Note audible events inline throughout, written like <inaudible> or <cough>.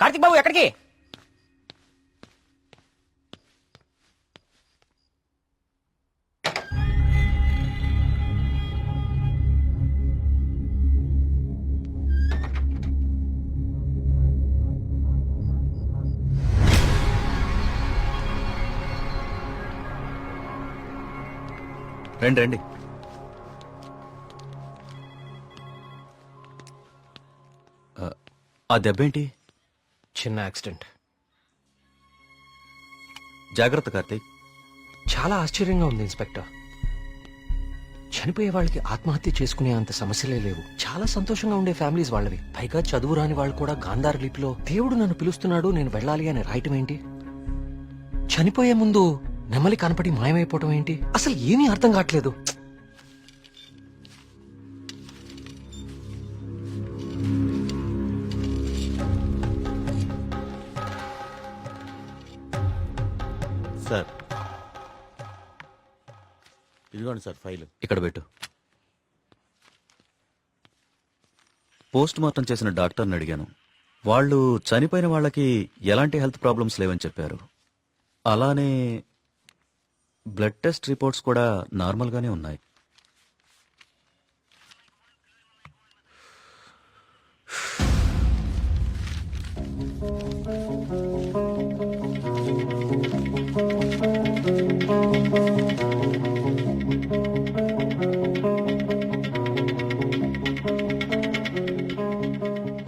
కార్తిక్ బాబు ఎక్కడికి? రండి రండి. ఆ, దెబ్బేంటి? చిన్న యాక్సిడెంట్. జాగ్రత్త కార్తీక్. చాలా ఆశ్చర్యంగా ఉంది ఇన్స్పెక్టర్. చనిపోయే వాళ్ళకి ఆత్మహత్య చేసుకునే అంత సమస్యలే లేవు. చాలా సంతోషంగా ఉండే ఫ్యామిలీస్ వాళ్ళవి. పైగా చదువు రాని వాళ్ళు కూడా గాంధార్ లిపిలో దేవుడు నన్ను పిలుస్తున్నాడు నేను వెళ్ళాలి అని రాయటం ఏంటి? చనిపోయే ముందు నెమలి కనపడి మాయమైపోవటం ఏంటి? అసలు ఏమీ అర్థం కావట్లేదు. సార్. ఇదిగోండి సార్ ఫైల్. ఇక్కడ పెట్టు. పోస్ట్ మార్టం చేసిన డాక్టర్ని అడిగాను. వాళ్ళు చనిపోయిన వాళ్ళకి ఎలాంటి హెల్త్ ప్రాబ్లమ్స్ లేవని చెప్పారు. అలానే బ్లడ్ టెస్ట్ రిపోర్ట్స్ కూడా నార్మల్గానే ఉన్నాయి.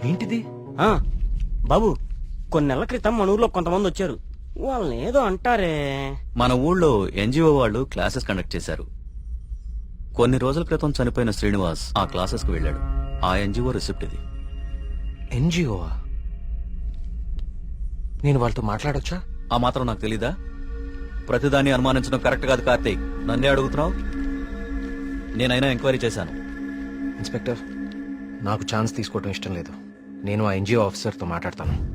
ఏంటిది? ఆ, బాబు కొన్ని నెలల క్రితం మన ఊర్లో కొంతమంది వచ్చారు. వాళ్ళని ఏదో అంటారే. మన ఊళ్ళో ఎన్జిఓ వాళ్ళు క్లాసెస్ కండక్ట్ చేశారు. కొన్ని రోజుల క్రితం చనిపోయిన శ్రీనివాస్ ఆ క్లాసెస్కి వెళ్ళాడు. ఆ ఎన్జిఓ రిసిప్ట్ ఇది. ఎన్జిఓ నేను వాళ్ళతో మాట్లాడొచ్చా? ఆ మాత్రం నాకు తెలీదా? ప్రతిదాన్ని అనుమానించడం కరెక్ట్ కాదు కార్తీక్. నన్నే అడుగుతున్నావు? నేనైనా ఎంక్వైరీ చేశాను. ఇన్స్పెక్టర్ నాకు ఛాన్స్ తీసుకోవడం ఇష్టం లేదు. నేను ఆ ఎన్జిఓ ఆఫీసర్తో మాట్లాడతాను.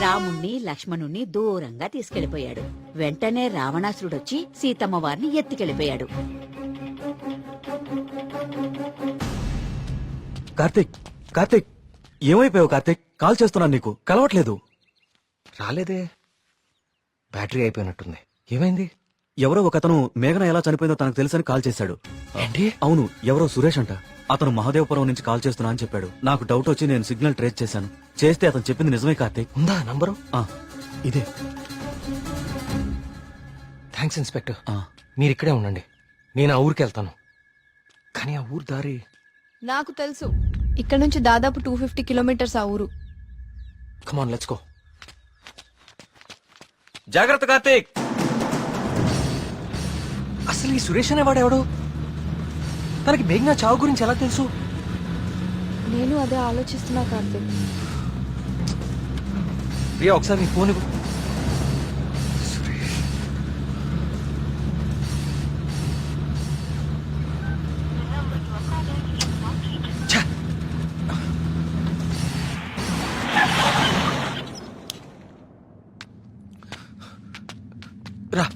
రాముణ్ణి లక్ష్మణుణ్ణి దూరంగా తీసుకెళ్ళిపోయాడు వెంటనే రావణాసురుడొచ్చి సీతమ్మ వారిని ఎత్తుకెళ్ళిపోయాడు కార్తీక్ కార్తీక్ ఏమైపోయావు కార్తీక్? కాల్ చేస్తున్నాను నీకు కలవట్లేదు. రాలేదే. బ్యాటరీ అయిపోయినట్టుంది. ఏమైంది? ఎవరో ఒక అతను మేఘన ఎలా చనిపోయిందో తనకు తెలుసని కాల్ చేశాడు. ఏంటి? అవును ఎవరో సురేష్ అంట. అతను మహదేవపురం నుంచి కాల్ చేస్తున్నా అని చెప్పాడు. నాకు డౌట్ వచ్చి నేను సిగ్నల్ ట్రేస్ చేశాను. చేస్తే అతను చెప్పింది నిజమే కార్తీక్. ఉందా నంబరు? ఆ, ఇదే. థ్యాంక్స్ ఇన్స్పెక్టర్ ఆ, మీరు ఇక్కడే ఉండండి. నేను ఆ ఊరికి వెళ్తాను. కానీ ఆ ఊరు దారి నాకు తెలుసు. ఇక్కడ నుంచి దాదాపు టూ ఫిఫ్టీ కిలోమీటర్స్ ఆ ఊరు. కమాన్ లెట్స్ గో జాగ్రత్త కార్తీక్! అసలు ఈ సురేష్ అనేవాడు ఎవడు? తనకి మేఘ్నా చావు గురించి ఎలా తెలుసు? నేను అదే ఆలోచిస్తున్నా కార్తీక్. ప్రియా ఒకసారి నీ ఫోన్ ఇవ్వు! రా.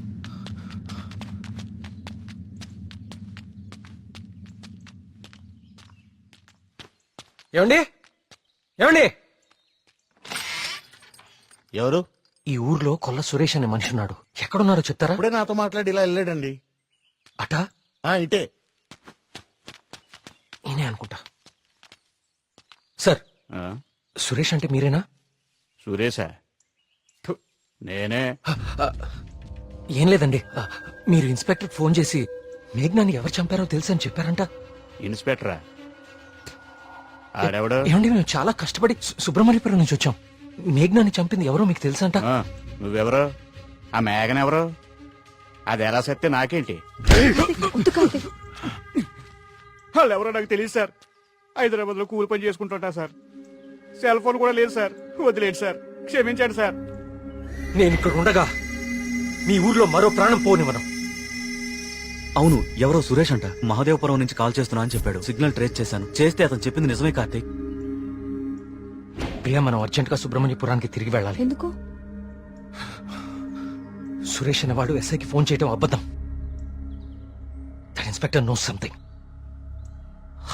ఏమండి? ఏమండి? ఎవరు? ఈ ఊర్లో కొల్ల సురేష్ అనే మనిషి ఉన్నాడు. ఎక్కడున్నారో చెప్తారా? ఇప్పుడే నాతో మాట్లాడి ఇలా వెళ్ళాడండి. అట? ఆ ఇటే. నేనే అనుకుంటా. సార్ సురేష్ అంటే మీరేనా? సురేశా థు, నేనే. ఏం లేదండి. మీరు ఇన్స్పెక్టర్ ఫోన్ చేసి మేఘ్నాన్ని ఎవరు చంపారో తెలుసని చెప్పారంట. ఇన్స్పెక్టరా? ఆడెవడు? ఏమండి మేము చాలా కష్టపడి సు- సుబ్రహ్మణ్యపురం నుంచి వచ్చాం. మేఘ్నాన్ని చంపింది ఎవరో మీకు తెలుసంట? ఆ, నువ్వెవరు? ఆ మేఘన ఎవరు అది ఎలా సత్తే నాకేంటి? వాళ్ళు ఎవరో నాకు తెలియదు సార్. హైదరాబాద్లో కూలి పని చేసుకుంటుంటా సార్. సెల్ ఫోన్ కూడా లేదు సార్. వదిలేదు సార్. క్షమించండి సార్. నేను ఇక్కడ ఉండగా మీ ఊర్లో మరో ప్రాణం పోనివ్వను. అవును ఎవరో సురేష్ అంట. మహాదేవపురం నుంచి కాల్ చేస్తున్నా అని చెప్పాడు. సిగ్నల్ ట్రేస్ చేశాను. చేస్తే అతను చెప్పింది నిజమే కార్తీక్. ప్రియా మనం అర్జెంట్గా సుబ్రహ్మణ్యపురానికి తిరిగి వెళ్ళాలి. ఎందుకు? సురేష్ అనేవాడు ఎస్ఐకి ఫోన్ చేయడం అబద్ధం. దట్ ఇన్స్పెక్టర్ నో సంథింగ్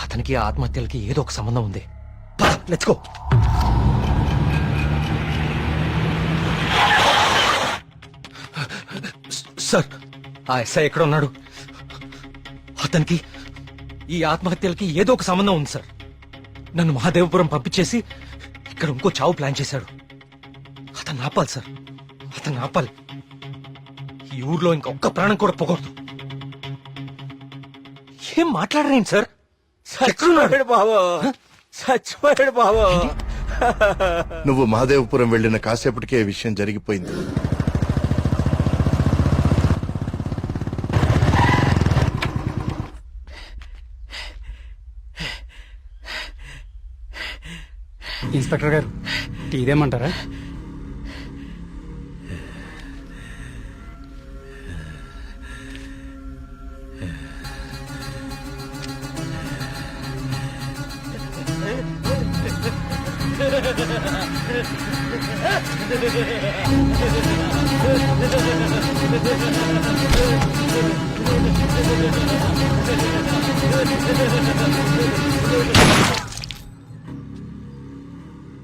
అతనికి ఆ ఆత్మహత్యలకి ఏదో ఒక సంబంధం ఉంది. లెట్స్ గో సార్ ఆ ఎస్ఐ ఎక్కడ ఉన్నాడు? అతనికి ఈ ఆత్మహత్యలకి ఏదో ఒక సంబంధం ఉంది సార్. నన్ను మహాదేవపురం పంపించేసి ఇక్కడ ఇంకో చావు ప్లాన్ చేశాడు. అతను ఆపాలి సార్. అతను ఆపాలి. ఈ ఊర్లో ఇంకొక్క ప్రాణం కూడా పోకూడదు. ఏం మాట్లాడరేంటి సార్? ఎక్కడున్నాడు? బాబు. చచ్చిపోయాడు బాబు. <laughs> నువ్వు మహాదేవపురం వెళ్ళిన కాసేపటికే ఈ విషయం జరిగిపోయింది. ఇన్స్పెక్టర్ గారు టీదేమంటారా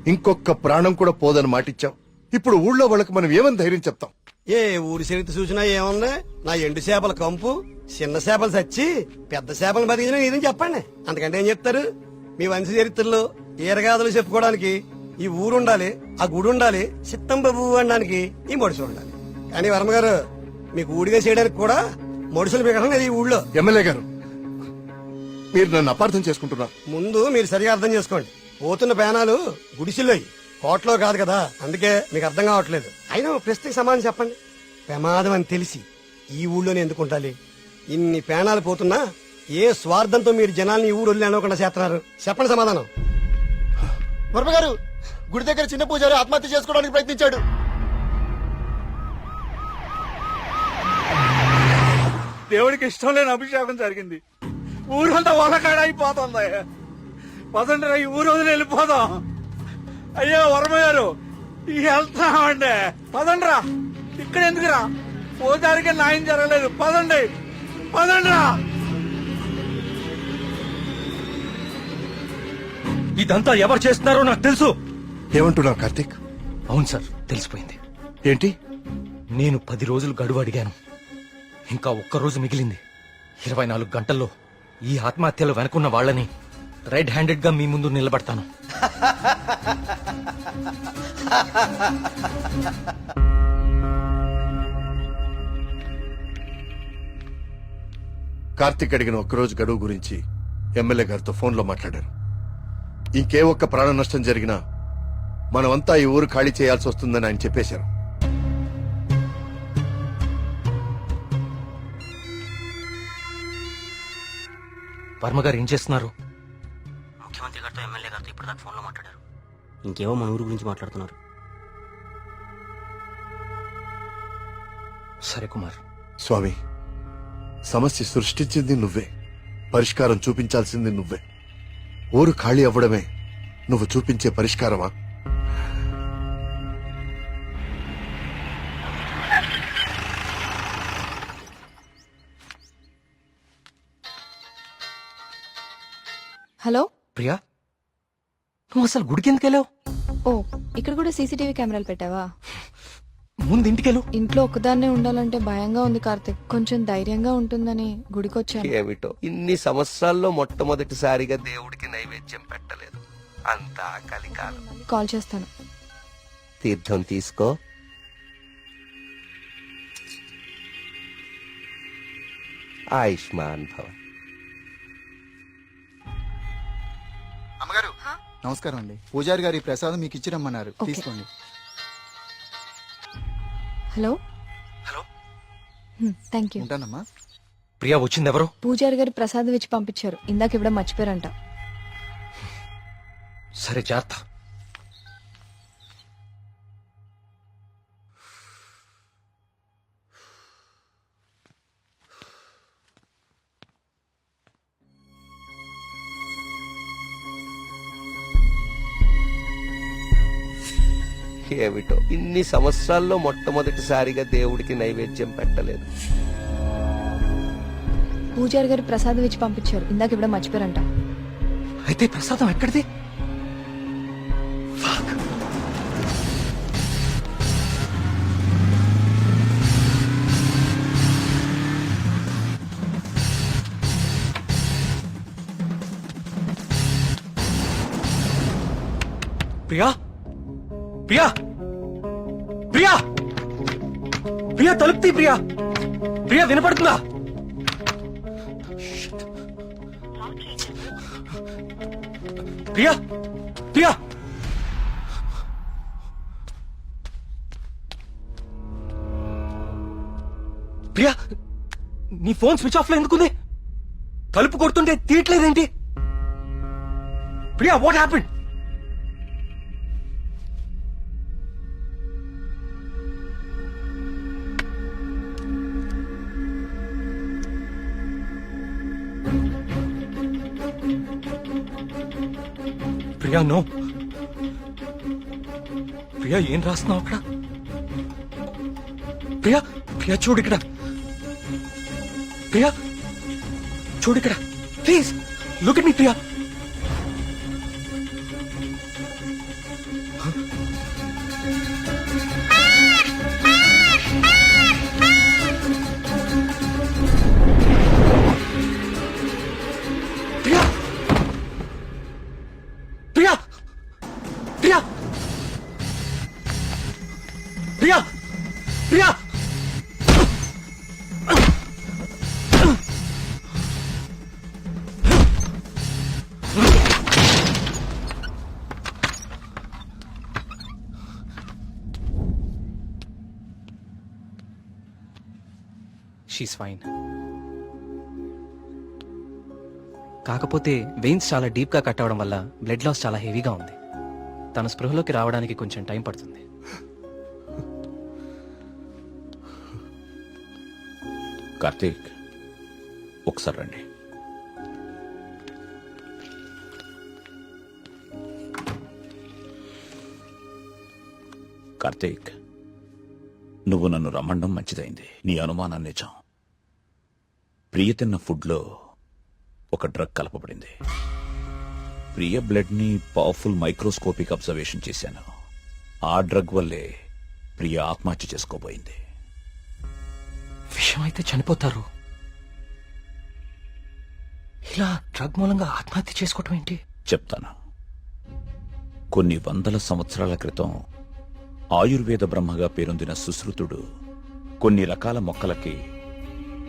ఇంకొక ప్రాణం కూడా పోదని మాటిచ్చావు. ఇప్పుడు ఊళ్ళో వాళ్ళకి మనం ఏమని ధైర్యం చెప్తాం? ఏ ఊరి చరిత్ర చూసినా ఏముంది? నా ఎండు చేపల కంపు చిన్న చేపలు చచ్చి పెద్ద చేపలు బతికిన ఇదని చెప్పండి. అంతకంటే ఏం చెప్తారు? మీ వంశ చరిత్రలో ఈరగాథలు చెప్పుకోవడానికి ఈ ఊరు ఉండాలి ఆ గుడి ఉండాలి చిత్తం బాబు అనడానికి ఈ మడుసులు ఉండాలి. కానీ వర్మ గారు మీకు ఊడిగా చేయడానికి కూడా మడుసులు మిగడం లేదు ఈ ఊళ్ళో. ఎమ్మెల్యే గారు మీరు నన్ను అపార్థం చేసుకుంటున్నారు. ముందు మీరు సరిగా అర్థం చేసుకోండి. పోతున్న పేనాలు గుడిసిల్లో కోట్లో కాదు కదా అందుకే మీకు అర్థం కావట్లేదు. అయినా ప్రశ్నకి సమాధానం చెప్పండి. ప్రమాదం అని తెలిసి ఈ ఊళ్ళోనే ఎందుకు ఉండాలి? ఇన్ని పేనాలు పోతున్నా ఏ స్వార్థంతో మీరు జనాల్ని ఈ ఊరు వదిలి అనుకుండా చేస్తున్నారు? చెప్పండి సమాధానం. వర్మ గారు గుడి దగ్గర చిన్న పూజారి ఆత్మహత్య చేసుకోవడానికి ప్రయత్నించాడు. దేవుడికి ఇష్టం లేని అభిషేకం జరిగింది. ఊరంతా వలకాడ అయిపోతుంది పదండి రా, ఈ ఊరు వదిలి వెళ్ళిపోదాం. అయ్యో వరమ గారు వెళ్తామండి పదండ్రా ఇక్కడ ఎందుకురా పోతారికి న్యాయం జరగలేదు. పదండి పదండ్రా ఇదంతా ఎవరు చేస్తున్నారో నాకు తెలుసు. ఏమంటున్నావు కార్తీక్? అవును సార్ తెలిసిపోయింది. ఏంటి? నేను పది రోజులు గడువు అడిగాను. ఇంకా ఒక్క రోజు మిగిలింది. ఇరవై నాలుగు గంటల్లో ఈ ఆత్మహత్యలు వెనుకున్న వాళ్ళని రెడ్ హ్యాండెడ్గా మీ ముందు నిలబడతాను. కార్తీక్ అడిగిన ఒక్కరోజు గడువు గురించి ఎమ్మెల్యే గారితో ఫోన్లో మాట్లాడారు. ఇంకే ఒక్క ప్రాణ నష్టం జరిగినా మనమంతా ఈ ఊరు ఖాళీ చేయాల్సి వస్తుందని ఆయన చెప్పేశారు. వర్మ గారు ఏం చేస్తున్నారు? గారితో ఇప్పుడు దాకా ఫోన్లో మాట్లాడారు. ఇంకేవో మన ఊరు గురించి మాట్లాడుతున్నారు. సరే కుమార్. స్వామి సమస్య సృష్టించింది నువ్వే. పరిష్కారం చూపించాల్సింది నువ్వే. ఊరు ఖాళీ అవ్వడమే నువ్వు చూపించే పరిష్కారమా? హలో? ప్రియా? నువ్వు అసలు గుడికి ఎందుకు వెళ్ళావు? ఓ ఇక్కడ కూడా సీసీటీవీ కెమెరాలు పెట్టావా? ముందు ఇంటికెళ్ళు. ఇంట్లో ఒక్కదాన్నే ఉండాలంటే భయంగా ఉంది కార్తిక్. కొంచెం ధైర్యంగా ఉంటుందని గుడికొచ్చాను. ఏమిటో? ఇన్ని సంవత్సరాల్లో మొట్టమొదటిసారిగా దేవుడికి నైవేద్యం పెట్టలేదు. అంతా కలికాలం. కాల్ చేస్తాను. తీర్థం తీసుకో. ఆయుష్మాన్ భవ. నమస్కారం అండి. పూజారి గారి ప్రసాదం మీకు ఇచ్చి రమ్మన్నారు. ఓకే. తీసుకోండి. హలో? హలో. థ్యాంక్ యూ ఉంటానమ్మా. ప్రియా వచ్చింది ఎవరు పూజారి గారు ప్రసాదం ఇచ్చి పంపించారు. ఇందాక ఇవ్వడం మర్చిపోయారంట. సరే జాగ్రత్త. ఏమిటో. ఇన్ని సంవత్సరాల్లో మొట్టమొదటిసారిగా దేవుడికి నైవేద్యం పెట్టలేదు. పూజారి గారు ప్రసాదం ఇచ్చి పంపించారు. ఇందాక ఇప్పుడు మర్చిపోయారంట. అయితే ప్రసాదం ఎక్కడిది? ప్రియా? ప్రియా? ప్రియా తలుపుతీ ప్రియా. ప్రియా వినపడుతుందా? ప్రియా ప్రియా. ప్రియా నీ ఫోన్ స్విచ్ ఆఫ్లో ఎందుకుంది? తలుపు కొడుతుంటే తీయట్లేదేంటి? Priya what happened Priya no. Priya ఏం రాస్తున్నావు అక్కడ? ప్రియా ప్రియా చూడు ఇక్కడ. ప్రియా చూడు ఇక్కడ. Please look me Priya. She's fine కాకపోతే వెయిన్స్ చాలా డీప్గా కట్ అవడం వల్ల బ్లడ్ లాస్ చాలా హెవీగా ఉంది. తన స్పృహలోకి రావడానికి కొంచెం టైం పడుతుంది. కార్తీక్ ఒకసారి రండి. కార్తీక్ నువ్వు నన్ను రమ్మండం మంచిదైంది. నీ అనుమానం నిజం ప్రియ తిన్న ఫుడ్లో ఒక డ్రగ్ కలపబడింది. ప్రియ బ్లడ్ని పవర్ఫుల్ మైక్రోస్కోపిక్ అబ్జర్వేషన్ చేశాను. ఆ డ్రగ్ వల్లే ప్రియ ఆత్మహత్య చేసుకోబోయింది. విషయం అయితే చనిపోతారు. ఇలా డ్రగ్ మూలంగా ఆత్మహత్య చేసుకోవటం ఏంటి? చెప్తాను. కొన్ని వందల సంవత్సరాల క్రితం ఆయుర్వేద బ్రహ్మగా పేరొందిన సుశ్రుతుడు కొన్ని రకాల మొక్కలకి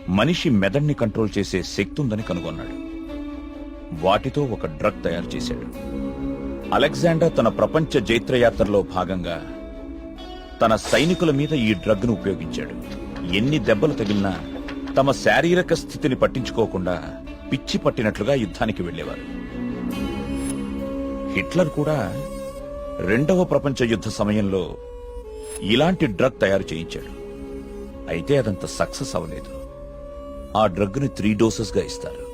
మనిషి మెదడ్ని కంట్రోల్ చేసే శక్తి ఉందని కనుగొన్నాడు. వాటితో ఒక డ్రగ్ తయారు చేశాడు. అలెగ్జాండర్ తన ప్రపంచ జైత్రయాత్రలో భాగంగా తన సైనికుల మీద ఈ డ్రగ్ను ఉపయోగించాడు. ఎన్ని దెబ్బలు తగిలినా తమ శారీరక స్థితిని పట్టించుకోకుండా పిచ్చి పట్టినట్లుగా యుద్ధానికి వెళ్ళేవారు హిట్లర్ కూడా రెండవ ప్రపంచ యుద్ధ సమయంలో ఇలాంటి డ్రగ్ తయారు చేయించాడు. అయితే అదంత సక్సెస్ అవ్వలేదు. ఆ డ్రగ్ని త్రీ డోసెస్గా ఇస్తారు.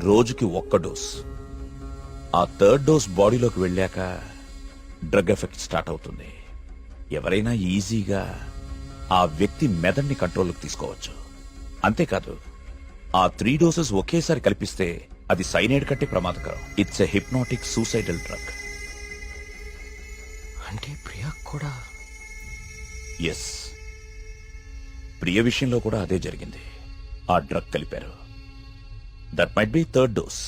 రోజుకి ఒక్క డోస్. ఆ థర్డ్ డోస్ బాడీలోకి వెళ్ళాక డ్రగ్ ఎఫెక్ట్ స్టార్ట్ అవుతుంది. ఎవరైనా ఈజీగా ఆ వ్యక్తి మెదడ్ని కంట్రోల్లోకి తీసుకోవచ్చు. అంతేకాదు ఆ త్రీ డోసెస్ ఒకేసారి కల్పిస్తే అది సైనైడ్ కంటే ప్రమాదకరం. It's a hypnotic suicidal drug. అంటే ప్రియా కూడా? ఎస్. ప్రియ విషయంలో కూడా అదే జరిగింది. ఆ డ్రగ్ కలిపారు. That might be third dose